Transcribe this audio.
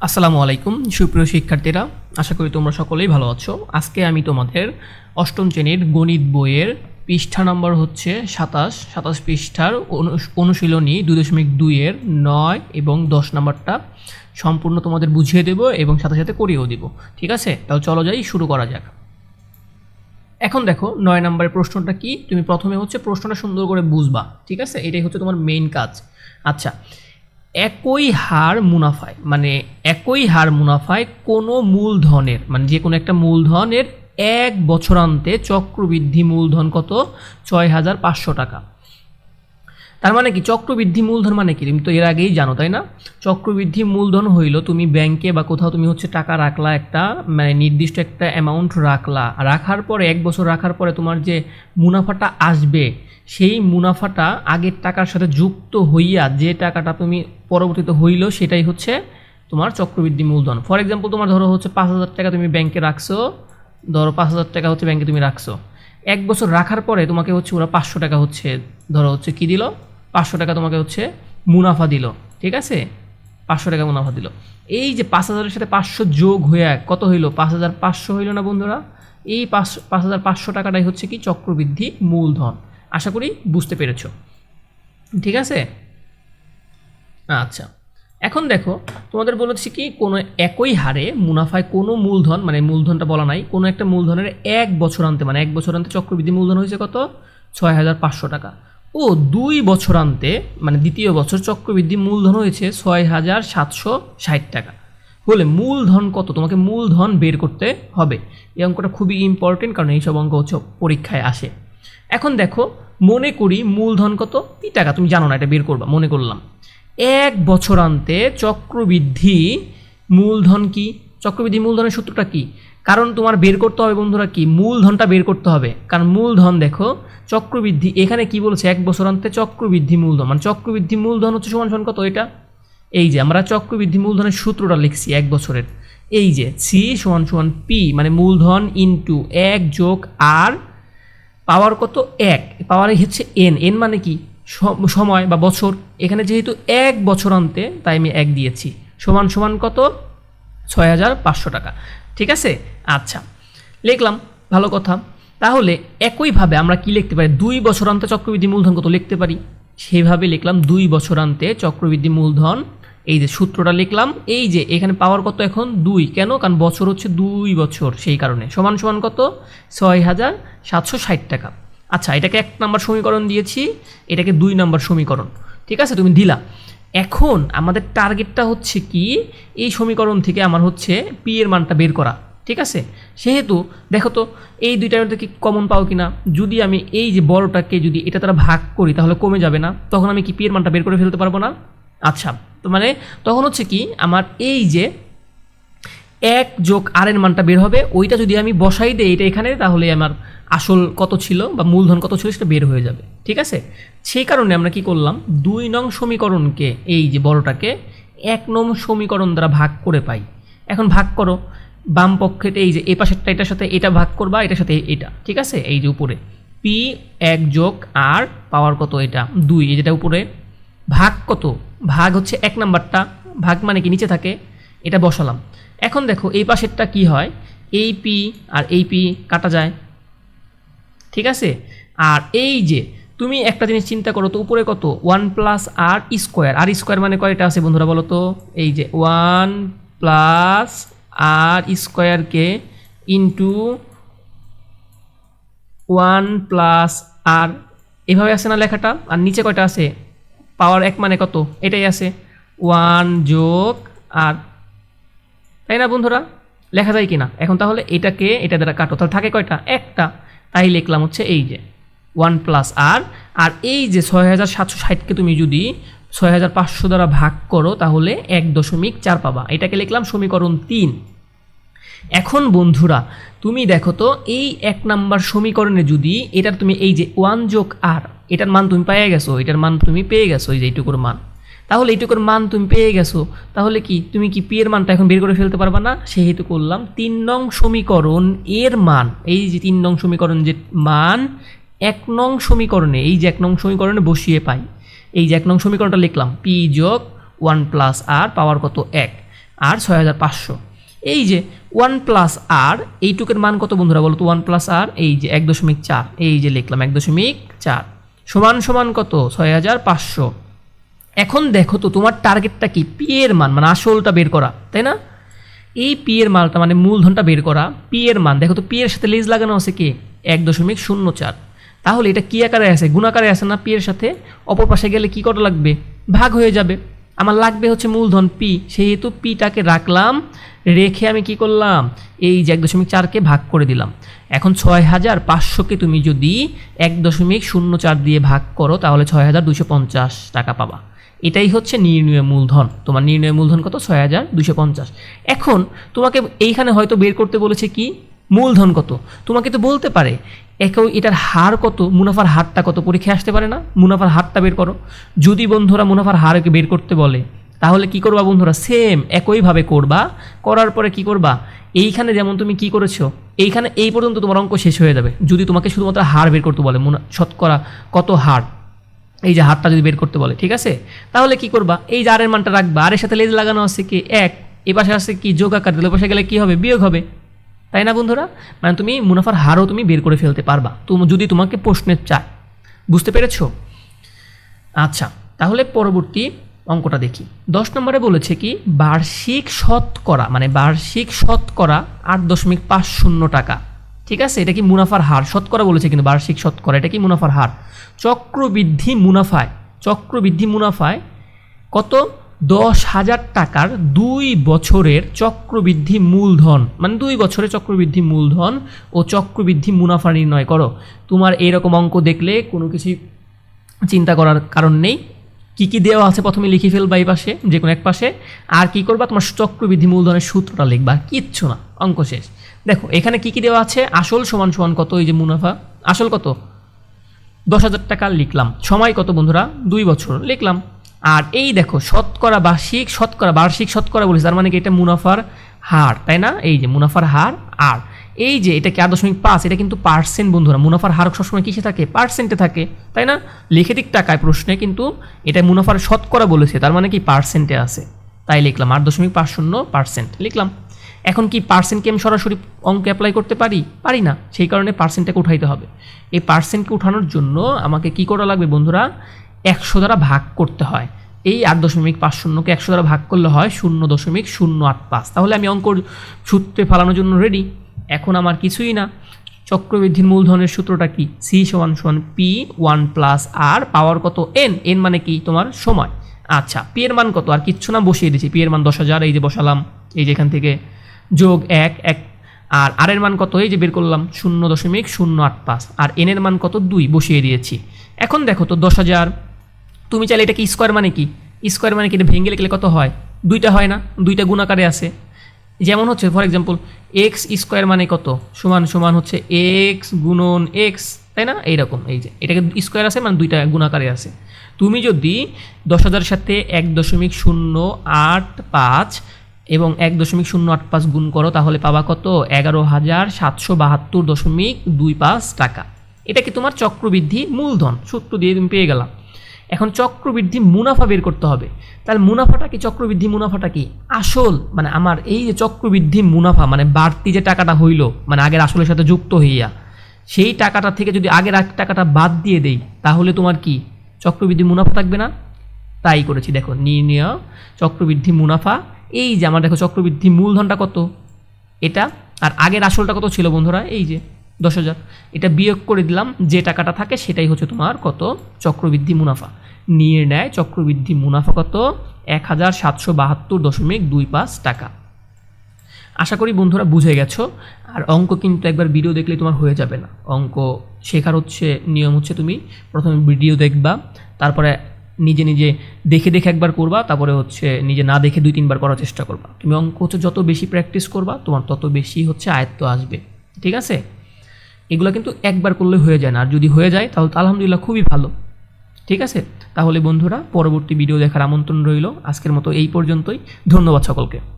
আসসালামু আলাইকুম, সুপ্রিয় শিক্ষার্থীরা, আশা করি তোমরা সকলেই ভালো আছো। আজকে আমি তোমাদের অষ্টম শ্রেণির গণিত বইয়ের পৃষ্ঠা নম্বর হচ্ছে সাতাশ। সাতাশ পৃষ্ঠার অনু- অনুশীলনী দুই দশমিক দুইয়ের নয় এবং দশ নম্বরটা সম্পূর্ণ তোমাদের বুঝিয়ে দেবো এবং সাথে সাথে করিয়েও দিব। ঠিক আছে? তাহলে চলো যাই, শুরু করা যাক। এখন দেখো, নয় নম্বরের প্রশ্নটা কি? তুমি প্রথমে হচ্ছে প্রশ্নটা সুন্দর করে বুঝবা। ঠিক আছে? এটাই হচ্ছে তোমার মেইন কাজ। আচ্ছা একই হার মুনাফায় মানে একই হার মুনাফায় কোনো মূলধনের মানে যে কোনো একটা মূলধনের এক বছরান্তে চক্রবৃদ্ধি মূলধন কত? ছয় হাজার পাঁচশো টাকা। তার মানে কি? চক্রবৃদ্ধি মূলধন মানে কি? তুমি তো এর আগেই জানো, তাই না? চক্রবৃদ্ধি মূলধন হইল তুমি ব্যাংকে বা কোথাও তুমি হচ্ছে টাকা রাখলা, একটা মানে নির্দিষ্ট একটা অ্যামাউন্ট রাখলা। রাখার পরে, এক বছর রাখার পরে তোমার যে মুনাফাটা আসবে, সেই মুনাফাটা আগের টাকার সাথে যুক্ত হইয়া যে টাকাটা তুমি পরবর্তীতে হইল, সেটাই হচ্ছে তোমার চক্রবৃদ্ধি মূলধন। ফর এক্সাম্পল তোমার ধরো হচ্ছে পাঁচ হাজার টাকা তুমি ব্যাংকে রাখছো, ধরো পাঁচ হাজার টাকা হচ্ছে ব্যাংকে তুমি রাখছো। এক বছর রাখার পরে তোমাকে হচ্ছে ওরা পাঁচশো টাকা হচ্ছে, ধরো হচ্ছে কি দিল? পাঁচশো টাকা তোমাকে হচ্ছে মুনাফা দিল, ঠিক আছে? পাঁচশো টাকা মুনাফা দিল। এই যে পাঁচ হাজারের সাথে পাঁচশো যোগ হয়ে এক, কত হইল? পাঁচ হাজার পাঁচশো হইল না বন্ধুরা? এই পাঁচ পাঁচ হাজার পাঁচশো টাকাটাই হচ্ছে কি চক্রবৃদ্ধি মূলধন। আশা করি বুঝতে পেরেছ। ঠিক আছে? আচ্ছা। এখন দেখো, তোমাদের বলেছি কি, কোনো একই হারে মুনাফায় কোনো মূলধন মানে মূলধনটা বলা নাই, কোনো একটা মূলধনের এক বছরান্তে মানে এক বছর বছরান্তে চক্রবৃদ্ধি মূলধন হয়েছে কত? ছয় হাজার পাঁচশো টাকা। ও দুই বছরান্তে মানে দ্বিতীয় বছর চক্রবৃদ্ধি মূলধন হয়েছে ছয় হাজার সাতশো ষাট টাকা। বলে মূলধন কত? তোমাকে মূলধন বের করতে হবে। এই অঙ্কটা খুবই ইম্পর্টেন্ট কারণ এইসব অঙ্ক হচ্ছে পরীক্ষায় আসে। এখন দেখো, মনে করি মূলধন কত? কি টাকা। তুমি জানো না, এটা বের করবা। মনে করলাম। এক বছরান্তে চক্রবৃদ্ধি মূলধন কি? চক্রবৃদ্ধি মূলধনের সূত্রটা কি? কারণ তোমার বের করতে হবে বন্ধুরা কি? মূলধনটা বের করতে হবে। কারণ মূলধন দেখো, চক্রবৃদ্ধি, এখানে কি বলছে? এক বছরান্তে চক্রবৃদ্ধি মূলধন। মানে চক্রবৃদ্ধি মূলধন হচ্ছে সমান সমান কত এটা? এই যে, আমরা চক্রবৃদ্ধি মূলধনের সূত্রটা লিখছি এক বছরের। এই যে সি সমান সমান পি মানে মূলধন ইন্টু এক যোগ আর পাওয়ার কত? এক। পাওয়ার হচ্ছে এন এন মানে কি? সময় বা বছর। এখানে যেহেতু এক বছর আনতে তাই আমি এক দিয়েছি। সমান সমান কত? ছয় হাজার পাঁচশো টাকা। ঠিক আছে? আচ্ছা লিখলাম, ভালো কথা। তাহলে একইভাবে আমরা কি লিখতে পারি? দুই বছরান্তে চক্রবৃদ্ধি মূলধন কত লিখতে পারি? সেইভাবে লিখলাম, দুই বছরান্তে চক্রবৃদ্ধি মূলধন। এই যে সূত্রটা লিখলাম, এই যে এখানে পাওয়ার কত এখন? দুই। কেন? কারণ বছর হচ্ছে দুই বছর সেই কারণে। সমান সমান কত? ছয় হাজার সাতশো ষাট টাকা। আচ্ছা এটাকে এক নাম্বার সমীকরণ দিয়েছি, এটাকে দুই নাম্বার সমীকরণ। ঠিক আছে? তুমি দিলা। এখন আমাদের টার্গেটটা হচ্ছে কি? এই সমীকরণ থেকে আমার হচ্ছে পি এর মানটা বের করা, ঠিক আছে? সেহেতু দেখো তো, এই দুইটার মধ্যে কি কমন পাও কি না যদি আমি এই যে বড়টাকে যদি এটা তারা ভাগ করি, তাহলে কমে যাবে না। তখন আমি কি পি এর মানটা বের করে ফেলতে পারব না? আচ্ছা তো মানে তখন হচ্ছে কি, আমার এই যে এক যোগ আর এর মানটা বের হবে। ওইটা যদি আমি বসাই দিই এটা এখানে, তাহলে আমার আসল কত ছিল বা মূলধন কত ছিল সেটা বের হয়ে যাবে। ঠিক আছে? সেই কারণে আমরা কি করলাম, দুই নং সমীকরণকে, এই যে বড়টাকে, এক নং সমীকরণ দ্বারা ভাগ করে পাই। এখন ভাগ করো। বাম পক্ষেতে এই যে এই পাশেরটা, এটার সাথে এটা ভাগ করবা, এটার সাথে এটা। ঠিক আছে? এই যে উপরে। পি এক যোগ আর পাওয়ার কত এটা? দুই। এই যেটা উপরে। ভাগ কত? ভাগ হচ্ছে এক নাম্বারটা। ভাগ মানে কি? নিচে থাকে। এটা বসালাম। এখন দেখো এই পাশেরটা কি হয়? এই পি আর এই পি কাটা যায়। ঠিক আছে? আর এই যে তুমি একটা জিনিস চিন্তা করো তো, উপরে কত? One plus r square. R square মানে কয়টা আছে বন্ধুরা বলো তো? এই যে ওয়ান প্লাস আর স্কোয়ারকে ইন্টু ওয়ান প্লাস আর। এভাবে আছে না লেখাটা? আর নিচে কয়টা আছে? পাওয়ার এক মানে কত? এটাই আছে। ওয়ান যোগ আর তাই না বন্ধুরা? লেখা যায় কি না এখন তাহলে এটাকে, এটা দ্বারা কাটো। তাহলে থাকে কয়টা? একটা। তাই লিখলাম হচ্ছে এই যে ওয়ান প্লাস আর আর এই যে ছয় হাজার সাতশো ষাটকে তুমি যদি ছয় হাজার পাঁচশো দ্বারা ভাগ করো, তাহলে এক দশমিক চার পাবা। এটাকে লিখলাম সমীকরণ তিন। এখন বন্ধুরা, তুমি দেখো তো, এই এক নাম্বার সমীকরণে যদি এটার তুমি এই যে ওয়ান যোগ আর এটার মান তুমি পেয়ে গেছো, এটার মান তুমি পেয়ে গেছো, এই যে এইটুকুর মান। তাহলে এইটুকুর মান তুমি পেয়ে গেছো। তাহলে কি, তুমি কি পি এর মানটা এখন বের করে ফেলতে পারবা না? সেহেতু করলাম তিন নং সমীকরণ এর মান। এই যে তিন নং সমীকরণ যে মান, এক নং সমীকরণে, এই যে এক নং সমীকরণে বসিয়ে পাই। এই যে এক নং সমীকরণটা লিখলাম, পি যোগ ওয়ান প্লাস আর পাওয়ার কত? এক। আর ছয় হাজার পাঁচশো। এই যে ওয়ান প্লাস আর, এইটুকের মান কত বন্ধুরা বলো তো? ওয়ান প্লাস আর, এই যে এক দশমিক চার। এই যে লিখলাম এক দশমিক চার। সমান সমান কত? ছয় হাজার পাঁচশো। এখন দেখো তো, তোমার টার্গেটটা কি? পি এর মান মানে আসলটা বের করা, তাই না? এই পি এর মালটা মানে মূলধনটা বের করা পি এর মান, দেখো তো পি এর সাথে লেজ লাগানো আছে কি? এক দশমিক শূন্য চার। তাহলে এটা কি আকারে আছে? গুণাকারে আছে না পি এর সাথে? অপর পাশে গেলে কি করা লাগবে? ভাগ হয়ে যাবে। আমার লাগবে হচ্ছে মূলধন পি সেহেতু পিটাকে রাখলাম, রেখে আমি কি করলাম? এই যে এক দশমিক চারকে ভাগ করে দিলাম। এখন ছয় হাজার পাঁচশোকে তুমি যদি এক দশমিক শূন্য চার দিয়ে ভাগ করো, তাহলে ছয় হাজার দুশো পঞ্চাশ টাকা পাবা। এটাই হচ্ছে নির্ণয় মূলধন। তোমার নির্ণয় মূলধন কত? ছয় হাজার দুশো পঞ্চাশ। এখন তোমাকে এইখানে হয়তো বের করতে বলেছে কি? মূলধন কত? তোমাকে তো বলতে পারে একই এটার হার কত? মুনাফার হারটা কত? পরীক্ষায় আসতে পারে না? মুনাফার হারটা বের করো। যদি বন্ধুরা মুনাফার হারকে বের করতে বলে, তাহলে কি করবা বন্ধুরা? সেম একইভাবে করবা। করার পরে কি করবা? এইখানে যেমন তুমি কি করেছ, এইখানে এই পর্যন্ত তোমার অঙ্ক শেষ হয়ে যাবে। যদি তোমাকে শুধুমাত্র হার বের করতে বলে, মুনা শতকরা কত হার? এই যে হারটা যদি বের করতে বলে, ঠিক আছে? তাহলে কি করবা? এই যে আরের মানটা রাখবা। আরের সাথে লেজ লাগানো আছে কি? এক। এ পাশে আছে কি? যোগ আকার দিলে পাশে গেলে কি হবে? বিয়োগ হবে। তাই না বন্ধুরা? মানে তুমি মুনাফার হারও তুমি বের করে ফেলতে পারবা। তুমি যদি তোমাকে প্রশ্নের চায়। বুঝতে পেরেছ? আচ্ছা তাহলে পরবর্তী অঙ্কটা দেখি। দশ নম্বরে বলেছে কি? বার্ষিক শতকরা মানে বার্ষিক শতকরা আট দশমিক পাঁচ শূন্য টাকা। ঠিক আছে? এটা কি মুনাফার হার? শতকরা বলেছে কিন্তু বার্ষিক শতকরা। এটা কি মুনাফার হার? চক্রবৃদ্ধি মুনাফায় চক্রবৃদ্ধি মুনাফায় কত? দশ হাজার টাকার দুই বছরের চক্রবৃদ্ধি মূলধন। মানে দুই বছরের চক্রবৃদ্ধি মূলধন ও চক্রবৃদ্ধি মুনাফা নির্ণয় করো। তোমার এরকম অঙ্ক দেখলে কোনো কিছু চিন্তা করার কারণ নেই। কি কি দেওয়া আছে প্রথমে লিখে ফেলবা এই পাশে, যে কোনো এক পাশে। আর কি করবা? তোমার চক্রবৃদ্ধি মূলধনের সূত্রটা লিখবা। কিচ্ছু না। অঙ্ক শেষ। দেখো, এখানে কি কি দেওয়া আছে? আসল সমান সমান কত? এই যে মুনাফা। আসল কত? দশ হাজার টাকা লিখলাম। সময় কত বন্ধুরা? দুই বছর। লিখলাম। আর এই দেখো, শতকরা বার্ষিক শতকরা বার্ষিক, শতকরা বলেছে। তার মানে কি এটা মুনাফার হার, তাই না? এই যে মুনাফার হার, আর এই যে এটা কি দশমিক পাঁচ? এটা কিন্তু পার্সেন্ট বন্ধুরা। মুনাফার হার সবসময় কিসে থাকে? পার্সেন্টে থাকে, তাই না? লিখে দিক টাকায় প্রশ্নে কিন্তু এটা মুনাফার শতকরা বলেছে। তার মানে কি পার্সেন্টে আছে। তাই লিখলাম। আট দশমিক পাঁচ শূন্য পার্সেন্ট লিখলাম। এখন কি পার্সেন্টকে আমি সরাসরি অঙ্ক অ্যাপ্লাই করতে পারি? পারি না। সেই কারণে পার্সেন্টটাকে উঠাইতে হবে। এই পার্সেন্টকে উঠানোর জন্য আমাকে কি করা লাগবে বন্ধুরা? একশো দ্বারা ভাগ করতে হয়। এই আট দশমিক পাঁচ শূন্যকে একশো দ্বারা ভাগ করলে হয় শূন্য দশমিক শূন্য আট পাঁচ। তাহলে আমি অঙ্ক সূত্রে ফালানোর জন্য রেডি এখন আমার কিছুই না। চক্রবৃদ্ধির মূলধনের সূত্রটা কি? সি সমান সমান P one plus r power কত? এন এন মানে কি? তোমার সময়। আচ্ছা পি এর মান কত? আর কিচ্ছু না, বসিয়ে দিয়েছি পি এর মান দশ হাজার, এই যে বসালাম, এই যে এখান থেকে যোগ এক এক, আর আর এর মান কত? এই যে বের করলাম, শূন্য দশমিক শূন্য আট পাঁচ। আর এন এর মান কত? দুই, বসিয়ে দিয়েছি। এখন দেখো তো, দশ হাজার, তুমি চাইলে এটা কি স্কোয়ার মানে কি? স্কোয়ার মানে কি? এটা ভেঙে লিখলে কত হয়? দুইটা হয় না? দুইটা গুণাকারে আছে। যেমন হচ্ছে ফর এক্সাম্পল এক্স স্কোয়ার মানে কত? সমান সমান হচ্ছে এক্স গুণন এক্স তাই না? এইরকম, এই যে। এটাকে স্কোয়ার আছে মানে দুইটা গুণাকারে আছে। তুমি যদি দশ হাজারের সাথে এক দশমিক শূন্য আট পাঁচ এবং এক দশমিক শূন্য আট পাঁচ গুণ করো, তাহলে পাবা কত? এগারো হাজার সাতশো বাহাত্তর দশমিক দুই পাঁচ টাকা। এটা কি তোমার চক্রবৃদ্ধি মূলধন? সূত্র দিয়ে তুমি পেয়ে গেলাম। এখন চক্রবৃদ্ধি মুনাফা বের করতে হবে। তাহলে মুনাফাটা কি, চক্রবৃদ্ধি মুনাফাটা কি? আসল মানে আমার এই যে চক্রবৃদ্ধি মুনাফা মানে বাড়তি যে টাকাটা হইল মানে আগের আসলের সাথে যুক্ত হইয়া, সেই টাকাটা থেকে যদি আগের টাকাটা বাদ দিয়ে দেই, তাহলে তোমার কি? চক্রবৃদ্ধি মুনাফা থাকবে না? তাই করেছি। দেখো, নির্ণয়, চক্রবৃদ্ধি মুনাফা এই যে আমার দেখো চক্রবৃদ্ধি মূলধনটা কত? এটা আর আগের আসলটা কত ছিল বন্ধুরা? এই যে দশ হাজার। এটা বিয়োগ করে দিলাম, যে টাকাটা থাকে সেটাই হচ্ছে তোমার কত? চক্রবৃদ্ধি মুনাফা। নিয়ে নেয় চক্রবৃদ্ধি মুনাফা কত? এক হাজার সাতশো বাহাত্তর দশমিক দুই পাঁচ টাকা। আশা করি বন্ধুরা বুঝে গেছো। আর অঙ্ক কিন্তু একবার ভিডিও দেখলে তোমার হয়ে যাবে না। অঙ্ক শেখার হচ্ছে, নিয়ম হচ্ছে তুমি প্রথমে ভিডিও দেখবা, তারপরে নিজে নিজে দেখে দেখে একবার করবা, তারপরে হচ্ছে নিজে না দেখে দুই তিনবার করার চেষ্টা করবা। তুমি অঙ্ক হচ্ছে যত বেশি প্র্যাকটিস করবা, তোমার তত বেশি হচ্ছে আয়ত্ত আসবে, ঠিক আছে? এগুলো কিন্তু একবার করলে হয়ে যায় না, আর যদি হয়ে যায়, তাহলে তো আলহামদুলিল্লাহ খুবই ভালো, ঠিক আছে? তাহলে বন্ধুরা, পরবর্তী ভিডিও দেখার আমন্ত্রণ রইল। আজকের মতো এই পর্যন্তই। ধন্যবাদ সকলকে।